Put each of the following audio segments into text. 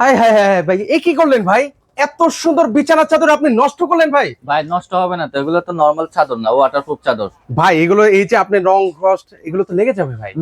High high high ভাই এ কি করলেন ভাই? এত সুন্দর বিছানার চাদর আপনি নষ্ট করলেন ভাই? ভাই নষ্ট হবে না তো এগুলো তো নর্মাল চাদর না ওয়াটারপ্রুফ চাদর। ভাই এগুলো এই যে আপনি রং এগুলো তো লেগে যাবে ভাই।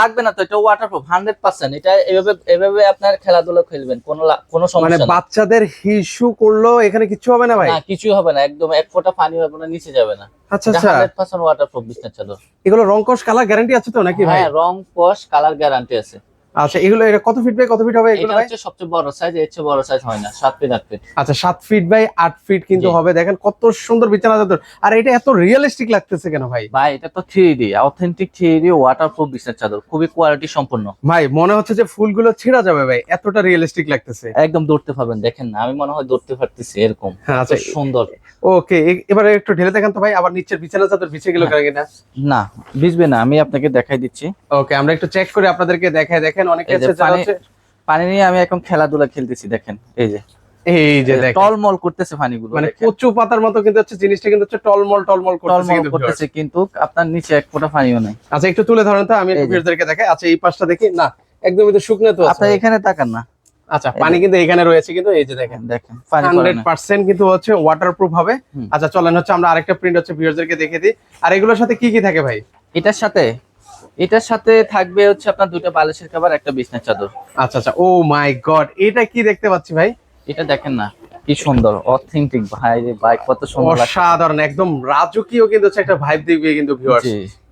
লাগবে না তো এটা ওয়াটারপ্রুফ হান্ড্রেড পার্সেন্ট এটা এভাবে এভাবে আপনার খেলাধুলা খেলবেন কোনো কোনো মানে সমস্যা নেই। বাচ্চাদের হিসু করল এখানে কিছু হবে না ভাই? না কিছুই হবে না একদম এক ফোঁটা পানি হবে না নিচে যাবে না। আচ্ছা আচ্ছা। হান্ড্রেড পার্সেন্ট ওয়াটারপ্রুফ বিছনার চাদর। এগুলো রং কস কালার গ্যারান্টি আছে তো নাকি ভাই? হ্যাঁ রং পশ কালার গ্যারান্টি আছে। আচ্ছা এগুলো এটা কত ফিট বাই কত ফিট হবে এগুলো ভাই? হচ্ছে সবচেয়ে বড় সাইজ এর চেয়ে বড় সাইজ হয় না সাত ফিট আট ফিট আচ্ছা সাত ফিট বাই আট ফিট কিন্তু হবে। দেখেন কত সুন্দর বিছানা চাদর আর এটা এত রিয়েলিস্টিক লাগতেছে কেন ভাই? ভাই এটা তো three D authentic three D waterproof বিছনার চাদর খুবই কোয়ালিটি সম্পূর্ণ ভাই মনে হচ্ছে যে ফুলগুলো ছিঁড়া যাবে ভাই এতটা রিয়েলিস্টিক লাগতেছে। একদম ধরতে পারবেন দেখেন না আমি মনে হয় ধরতে পারতেছি এরকম হ্যাঁ, আচ্ছা সুন্দর। ওকে এবারে একটু ঢেলে দেখেন তো ভাই আবার নিচের বিছানা চাদর বিছে গেল কেন কিনা? না ভিজবে না আমি আপনাকে দেখাই দিচ্ছি। ওকে আমরা একটু চেক করে আপনাদেরকে দেখাই দেখেন অনেকে আছে যারা পানি- হচ্ছে- পানি নিয়ে আমি এখন খেলাধুলা খেলতেছি দেখেন এই যে। এই যে দেখেন। টলমল করতেছে পানিগুলো মানে কচু পাতার মতো কিন্তু হচ্ছে জিনিসটা কিন্তু হচ্ছে টলমল টলমল করতেছে কিন্তু করতেছে কিন্তু আপনার নিচে এক ফোঁটা পানিও নাই। আচ্ছা একটু তুলে ধরেন তো আমি একটু ভিউয়ারদেরকে দেখাই। আচ্ছা এই পাশটা দেখি। না একদমই তো শুকনো তো আছে। আপনার এখানে তাকান না। আচ্ছা পানি কিন্তু এখানে রয়েছে কিন্তু এই যে দেখেন। দেখেন পানি হান্ড্রেড পার্সেন্ট কিন্তু হচ্ছে ওয়াটারপ্রুফ হবে। আচ্ছা চলেন হচ্ছে আমরা আরেকটা প্রিন্ট হচ্ছে ভিউয়ারদেরকে দেখে দিই। আর এগুলোর সাথে কি কি থাকে ভাই? এটার সাথে এটার সাথে থাকবে হচ্ছে আপনার দুটো বালিশের খাবার একটা বিছনার চাদর। আচ্ছা আচ্ছা। ও মাই গড এটা কি দেখতে পাচ্ছি ভাই? এটা দেখেন না কি সুন্দর অথেন্টিক ভাই রে ভাই কত সুন্দর অসাধারণ একদম রাজকীয় কিন্তু হচ্ছে একটা ভাইব দিবে কিন্তু ভিউয়ার্স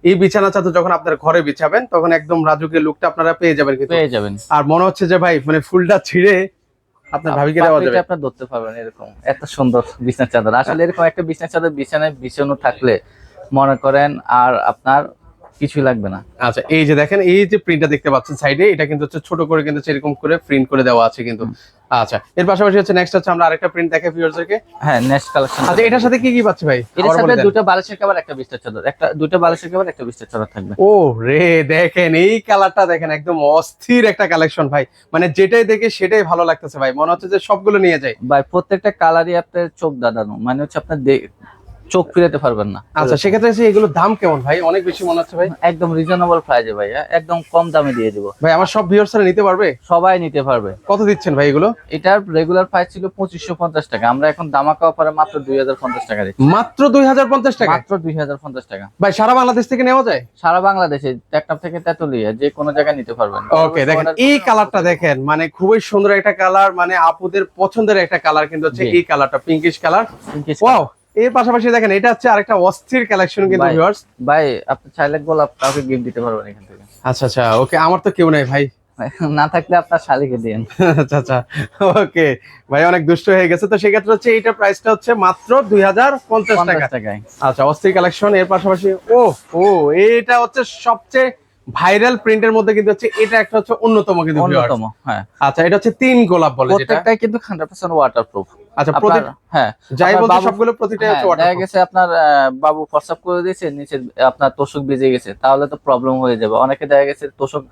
এই বিছানা চাদর যখন আপনার ঘরে বিছাবেন তখন একদম রাজকীয় লুকটা আপনারা পেয়ে যাবেন কিন্তু। পেয়ে যাবেন। আর মনে হচ্ছে যে ভাই মানে ফুলটা ছিঁড়ে আপনার ভাবিকে দেওয়া যাবে। আপনার ধরতে পারবেন এরকম এত সুন্দর বিছনার চাদর। আসলে এরকম একটা বিছনার চাদর বিছানায় বিছানো থাকলে মনে করেন আর আপনার কিছুই লাগবে না। আচ্ছা এই যে দেখেন এই যে প্রিন্টটা দেখতে পাচ্ছেন সাইডে এটা কিন্তু হচ্ছে ছোট করে কিন্তু এরকম করে প্রিন্ট করে দেওয়া আছে কিন্তু। আচ্ছা এর পাশাপাশি হচ্ছে নেক্সট হচ্ছে আমরা আরেকটা প্রিন্ট দেখাই ভিউয়ারদেরকে হ্যাঁ নেক্সট কালেকশন আচ্ছা এটার সাথে কি কি পাচ্ছি ভাই? এটার সাথে দুটো বালিশের খাবার একটা বিছনার চাদর। একটা দুটো বালিশের খাবার একটা বিছনার চাদর থাকবে। ও রে দেখেন এই কালারটা দেখেন একদম অস্থির একটা কালেকশন ভাই। মানে যেটাই দেখে সেটাই ভালো লাগতেছে ভাই। মনে হচ্ছে যে সবগুলো নিয়ে যাই। ভাই প্রত্যেকটা কালারই আপনার চোখ দাদানো মানে হচ্ছে আপনার চোখ ফিরাতে পারবেন না। আচ্ছা সেক্ষেত্রে এগুলোর দাম কেমন ভাই? অনেক বেশি মনে হচ্ছে ভাই। একদম রিজনেবল প্রাইজে ভাই? একদম কম দামে দিয়ে দিব। ভাই আমার সব ভিউয়ার্সরা নিতে পারবে? সবাই নিতে পারবে। কত দিচ্ছেন ভাই এগুলো? এটার রেগুলার প্রাইস ছিল পঁচিশশো পঞ্চাশ টাকা। আমরা এখন দামাকা অফারে মাত্র দুই হাজার পঞ্চাশ টাকা দিচ্ছি। মাত্র দুই হাজার পঞ্চাশ টাকা? মাত্র দুই হাজার পঞ্চাশ টাকা। ভাই সারা বাংলাদেশ থেকে নেওয়া যায়? সারা বাংলাদেশে টেকনাফ থেকে তেতুলিয়া যে কোনো জায়গায় নিতে পারবেন। ওকে দেখেন এই কালারটা দেখেন মানে খুবই সুন্দর একটা কালার মানে আপুদের পছন্দের একটা কালার কিন্তু হচ্ছে এই কালারটা পিঙ্কিশ কালার ওয়াও এর পাশাপাশি দেখেন এটা হচ্ছে আরেকটা অস্থির কালেকশন কিন্তু ভিউয়ার্স ভাই আপনি চাইলে গোলাপ কাউকে গিফট দিতে পারবেন এখান থেকে। আচ্ছা আচ্ছা ওকে আমার তো কেউ নাই ভাই। না থাকলে আপনার শালিকে দিন আচ্ছা আচ্ছা ওকে ভাই অনেক দুষ্ট হয়ে গেছে। তো সেক্ষেত্রে হচ্ছে এইটার প্রাইসটা হচ্ছে মাত্র দুই হাজার পঞ্চাশ টাকা। আচ্ছা অস্থির কালেকশন এর পাশাপাশি ও ও এটা হচ্ছে সবচেয়ে ভাইরাল প্রিন্টের মধ্যে কিন্তু হচ্ছে এটা একটা হচ্ছে অন্যতম কিন্তু অন্যতম হ্যাঁ। আচ্ছা এটা হচ্ছে তিন গোলাপ বলে যেটা? প্রত্যেকটাই কিন্তু হান্ড্রেড পার্সেন্ট ওয়াটারপ্রুফ আচ্ছা প্রতি হ্যাঁ। যাই বলতে সবগুলো প্রতিটা হ্যাঁ, হচ্ছে ওয়াটারপ্রুফ waterproof। গেছে আপনার বাবু প্রস্রাব করে দিয়েছে নিচে আপনার তোষক ভিজে গেছে তাহলে তো প্রবলেম হয়ে যাবে। অনেকে দেখা গেছে তোষক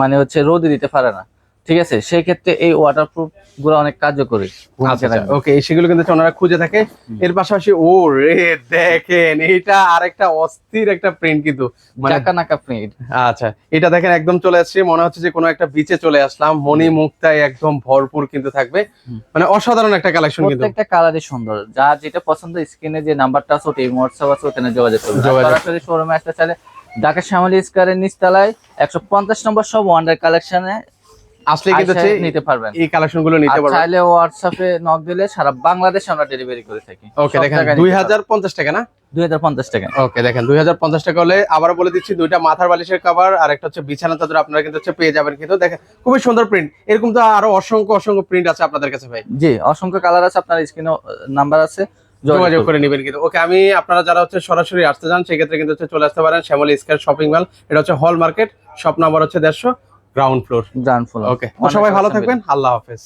মানে হচ্ছে রোদে দিতে পারে না। ঠিক আছে? সেই ক্ষেত্রে এই ওয়াটারপ্রুফগুলো অনেক কার্যকরী। আচ্ছা ওকে সেগুলো কিন্তু ওনারা খুঁজে থাকে। এর পাশাপাশি ও রে দেখেন এটা আরেকটা অস্থির একটা প্রিন্ট কিন্তু মানে চাকা নাকা প্রিন্ট আচ্ছা এটা দেখেন একদম চলে আসছে। মনে হচ্ছে যে কোনো একটা বিচে চলে আসলাম। মণি মুক্তায় একদম ভরপুর কিন্তু থাকবে। মানে অসাধারণ একটা কালেকশন কিন্তু। প্রত্যেকটা কালারই সুন্দর। যা যেটা পছন্দ স্ক্রিনে যে নাম্বারটা আছে ওটা হোয়াটসঅ্যাপ আছে ওখানে যোগাযোগ করবে। সরাসরি শোরুমে আসতে চাইলে ঢাকা শ্যামলী স্কয়ারের নিচতলায় একশো পঞ্চাশ নম্বর সব ওয়ান্ডার কালেকশনে আসলে কিন্তু নিতে পারবেন। এই কালেকশনগুলো নিতে পারবেন। চাইলে হোয়াটসঅ্যাপে নক দিলে সারা বাংলাদেশে আমরা ডেলিভারি করে থাকি। ওকে দেখেন দুই হাজার পঞ্চাশ টাকা না? দুই হাজার পঞ্চাশ টাকা। ওকে দেখেন দুই হাজার পঞ্চাশ টাকা হলে আবার বলে দিচ্ছি দুইটা মাথার বালিশের কভার আর একটা হচ্ছে বিছানা চাদর আপনারা কিন্তু হচ্ছে পেয়ে যাবেন কিন্তু। দেখেন খুবই সুন্দর প্রিন্ট এরকম তো আরও অসংখ্য অসংখ্য প্রিন্ট আছে আপনাদের কাছে ভাই। জি অসংখ্য কালার আছে আপনার স্ক্রিনে নাম্বার আছে। যোগাযোগ করে নেবেন কিন্তু। ওকে আমি আপনারা যারা হচ্ছে সরাসরি আসতে চান সেক্ষেত্রে কিন্তু হচ্ছে চলে আসতে পারেন শ্যামল স্কয়ার শপিং মল। এটা হচ্ছে হল মার্কেট শপ নাম্বার হচ্ছে দেড়শো। Ground floor ground floor okay সবাই ভালো থাকবেন। আল্লাহ হাফেজ।